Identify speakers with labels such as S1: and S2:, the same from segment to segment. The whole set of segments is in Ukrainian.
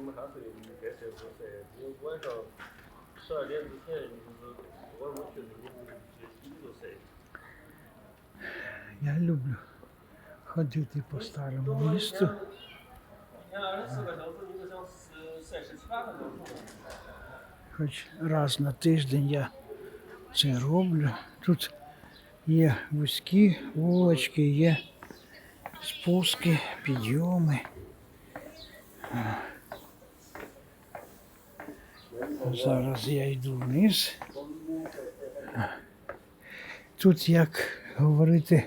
S1: 你们还是应该设不设？因为晚上十二点之前，就是晚上去的，你们就你就设。
S2: Я люблю ходити по старому місту.
S1: 你看二十四个小时，你就想十晒十七八个小时。
S2: Хоч раз на тиждень я це роблю. Тут є вузькі вулочки, є спуски, підйоми. Зараз я йду вниз. Тут як говорити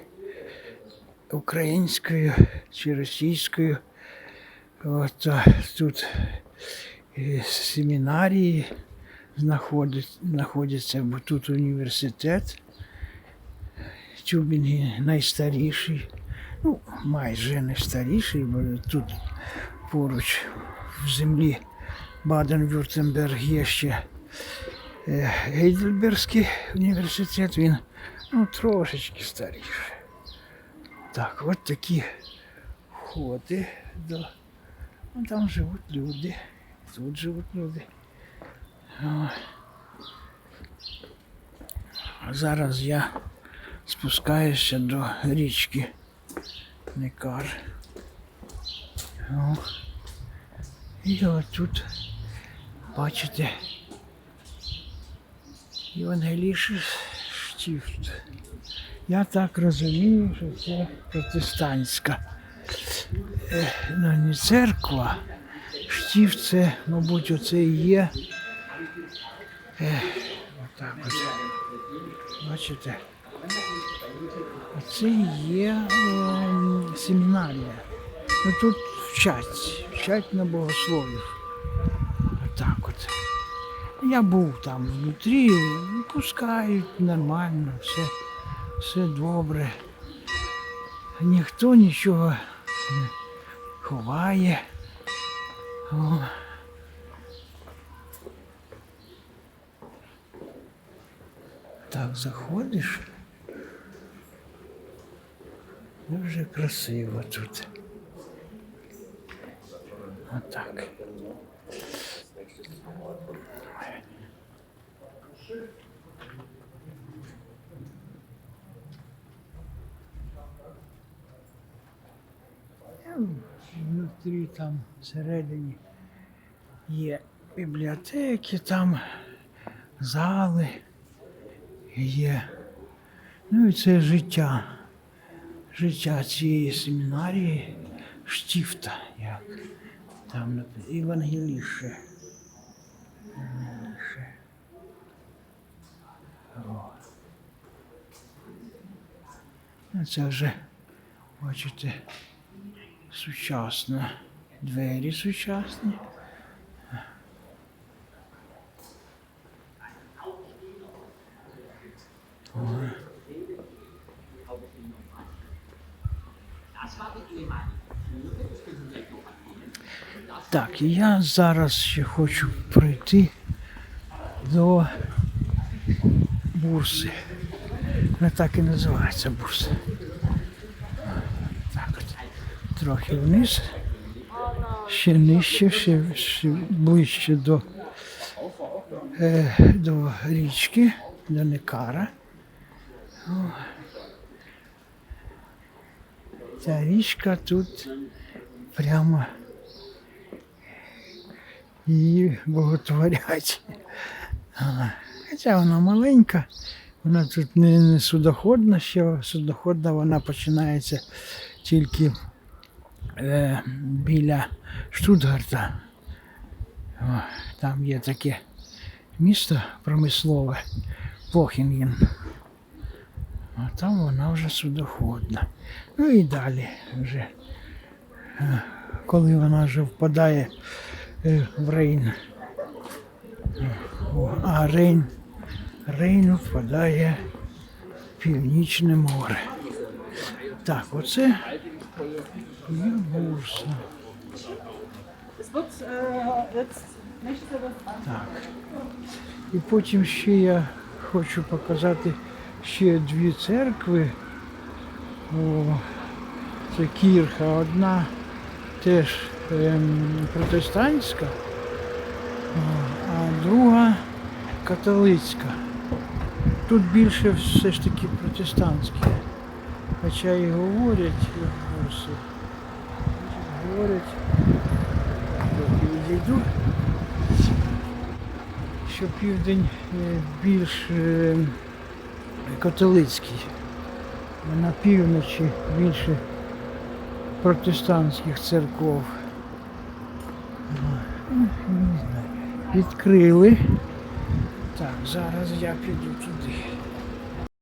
S2: українською чи російською. От тут семінарії знаходять, знаходяться, бо тут університет. Тюбінги найстаріший, ну, майже найстаріший, бо тут поруч в землі Баден-Вюртемберг є ще е, Гейдельбергський університет, він ну, трошечки старіший. Так, от такі входи до. Ну, там живуть люди. Тут живуть люди. О. Зараз я спускаюся до річки Некар. О. І отут, бачите, Євангелійший штифт. Я так розумію, що це протестантська е, ну, не церква. Штифт це, мабуть, оце і є. Е, отак от. Бачите? Оце є е, семінарія. Ну тут вчать, вчать на богословів. Отак от. Я був там внутрі, пускають нормально, все, все добре. Ніхто нічого не ховає. О. Так, заходиш. Дуже красиво тут. Отак. Внутрі там всередині є бібліотеки, там зали є. Ну і це життя. Життя цієї семінарії штифта, як там написано, Євангеліше. Євангеліше. О. Ну, Це вже, бачите, сучасно. Двері сучасні. Так, я зараз ще хочу пройти до бурси. Вона так і називається бурса. Трохи вниз, ще нижче, ще, ще ближче до, е, до річки, до Некара. О. Ця річка тут прямо її боготворять. А, Хоча вона маленька, вона тут не, не судоходна ще, судоходна вона починається тільки е, біля Штутгарта. Там є таке місто промислове Похінген. А там вона вже судоходна. Ну і далі вже, е, коли вона вже впадає е, в Рейн. А Рейн, Рейн впадає в Північне море. Так, оце є бурса.
S3: Es wird jetzt nächste Woche
S2: Так. І потім ще я хочу показати ще дві церкви. О, це кірха одна теж ем, протестантська, а друга католицька. Тут більше все ж таки протестантські. Хоча і говорять руси. Говорять, трохи відійду, що південь е, більш е, католицький, на півночі більше протестантських церков. Ну, знаю. Відкрили. Так, зараз я піду туди.